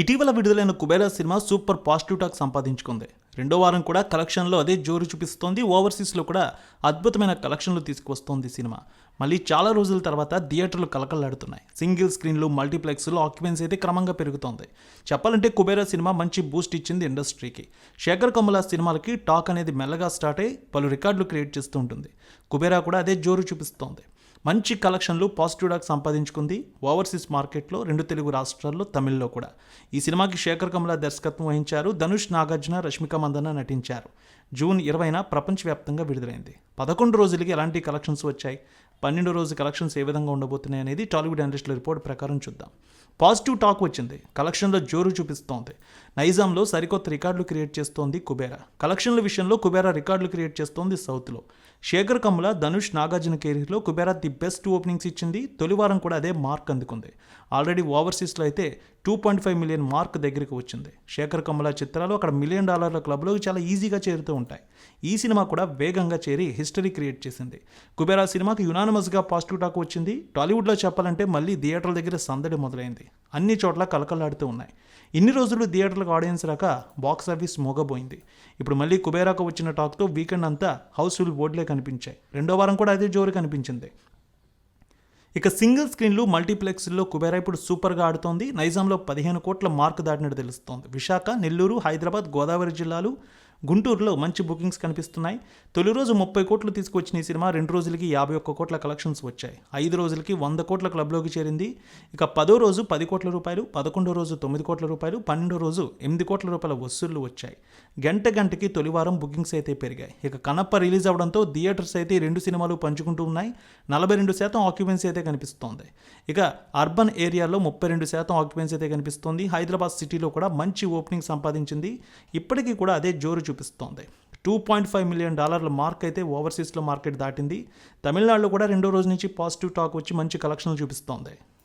ఇటీవల విడుదలైన Kubera cinema super positive talk సంపాదించుకుంది. రెండో వారం కూడా కలెక్షన్లో అదే జోరు చూపిస్తోంది. ఓవర్సీస్లో కూడా అద్భుతమైన కలెక్షన్లు తీసుకువస్తోంది సినిమా. మళ్ళీ చాలా రోజుల తర్వాత థియేటర్లు కలకలాడుతున్నాయి సింగిల్ స్క్రీన్లు మల్టీప్లెక్స్లో ఆక్యుపెన్సీ అయితే క్రమంగా పెరుగుతోంది. చెప్పాలంటే కుబేరా సినిమా మంచి బూస్ట్ ఇచ్చింది ఇండస్ట్రీకి. శేఖర్ కమల సినిమాలకి టాక్ అనేది మెల్లగా స్టార్ట్ అయ్యి పలు రికార్డులు క్రియేట్ చేస్తూ ఉంటుంది. కుబేరా కూడా అదే జోరు చూపిస్తోంది. మంచి కలెక్షన్లు పాజిటివ్ డాక్ సంపాదించుకుంది ఓవర్సీస్ మార్కెట్లో రెండు తెలుగు రాష్ట్రాల్లో తమిళ్ళో కూడా. ఈ సినిమాకి శేఖర్ కమల దర్శకత్వం వహించారు ధనుష్ నాగార్జున రష్మిక మందన నటించారు. జూన్ ఇరవైన ప్రపంచవ్యాప్తంగా విడుదలైంది. పదకొండు రోజులకి ఎలాంటి కలెక్షన్స్ వచ్చాయి? పన్నెండో రోజు కలెక్షన్స్ ఏ విధంగా ఉండబోతున్నాయి అనేది టాలీవుడ్ అనలిస్టుల రిపోర్ట్ ప్రకారం చూద్దాం. పాజిటివ్ టాక్ వచ్చింది. కలెక్షన్లో జోరు చూపిస్తోంది. నైజాంలో సరికొత్త రికార్డులు క్రియేట్ చేస్తోంది కుబేరా. కలెక్షన్ల విషయంలో కుబేరా రికార్డులు క్రియేట్ చేస్తోంది సౌత్లో. శేఖర్ కమ్ముల ధనుష్ నాగార్జున కెరీర్లో కుబేరా ది బెస్ట్ ఓపెనింగ్స్ ఇచ్చింది. తొలివారం కూడా అదే మార్క్ అందుకుంది. ఆల్రెడీ ఓవర్సీస్లో అయితే two point five million mark దగ్గరికి వచ్చింది. శేఖర్ కమ్ముల చిత్రాలు అక్కడ మిలియన్ డాలర్ల క్లబ్లో చాలా ఈజీగా చేరుతూ ఉంటాయి. ఈ సినిమా కూడా వేగంగా చేరి హిస్టరీ క్రియేట్ చేసింది. కుబేరా సినిమాకి యునానిమస్గా పాజిటివ్ టాక్ వచ్చింది. టాలీవుడ్లో చెప్పాలంటే మళ్ళీ థియేటర్ల దగ్గర సందడి మొదలైంది. అన్ని చోట్ల కలకలాడుతూ ఉన్నాయి. ఇన్ని రోజులు థియేటర్లకు ఆడియన్స్ రాక బాక్స్ ఆఫీస్ మోగబోయింది. ఇప్పుడు మళ్ళీ కుబేరాకు వచ్చిన టాక్తో వీకెండ్ అంతా హౌస్ఫుల్ బోర్డులే కనిపించాయి. రెండో వారం కూడా అదే జోరు కనిపించింది. ఇక సింగిల్ స్క్రీన్లు మల్టీప్లెక్స్లో కుబేరా ఇప్పుడు సూపర్గా ఆడుతోంది. నైజాంలో పదిహేను కోట్ల మార్క్ దాటినట్టు తెలుస్తోంది. విశాఖ నెల్లూరు హైదరాబాద్ గోదావరి జిల్లాలు గుంటూరులో మంచి బుకింగ్స్ కనిపిస్తున్నాయి. తొలి రోజు ముప్పై కోట్లు తీసుకొచ్చిన ఈ సినిమా రెండు రోజులకి యాభై ఒక్క కోట్ల కలెక్షన్స్ వచ్చాయి. ఐదు రోజులకి వంద కోట్ల క్లబ్లోకి చేరింది. ఇక పదో రోజు పది కోట్ల రూపాయలు పదకొండో రోజు తొమ్మిది కోట్ల రూపాయలు పన్నెండో రోజు ఎనిమిది కోట్ల రూపాయల వసూళ్ళు వచ్చాయి. గంట గంటకి తొలివారం బుకింగ్స్ అయితే పెరిగాయి. ఇక కనప్ప రిలీజ్ అవడంతో థియేటర్స్ అయితే రెండు సినిమాలు పంచుకుంటూ ఉన్నాయి. నలభై రెండు శాతం ఆక్యుపెన్సీ అయితే కనిపిస్తోంది. ఇక అర్బన్ ఏరియాలో ముప్పై రెండు శాతం ఆక్యుపెన్సీ అయితే కనిపిస్తోంది. హైదరాబాద్ సిటీలో కూడా మంచి ఓపెనింగ్ సంపాదించింది. ఇప్పటికీ కూడా అదే జోరు చూపిస్తోంది. టూ పాయింట్ ఫైవ్ మిలియన్ డాలర్ల మార్క్ అయితే ఓవర్సీస్లో మార్కెట్ దాటింది. తమిళనాడులో కూడా రెండో రోజు నుంచి పాజిటివ్ టాక్ వచ్చి మంచి కలెక్షన్లు చూపిస్తోంది.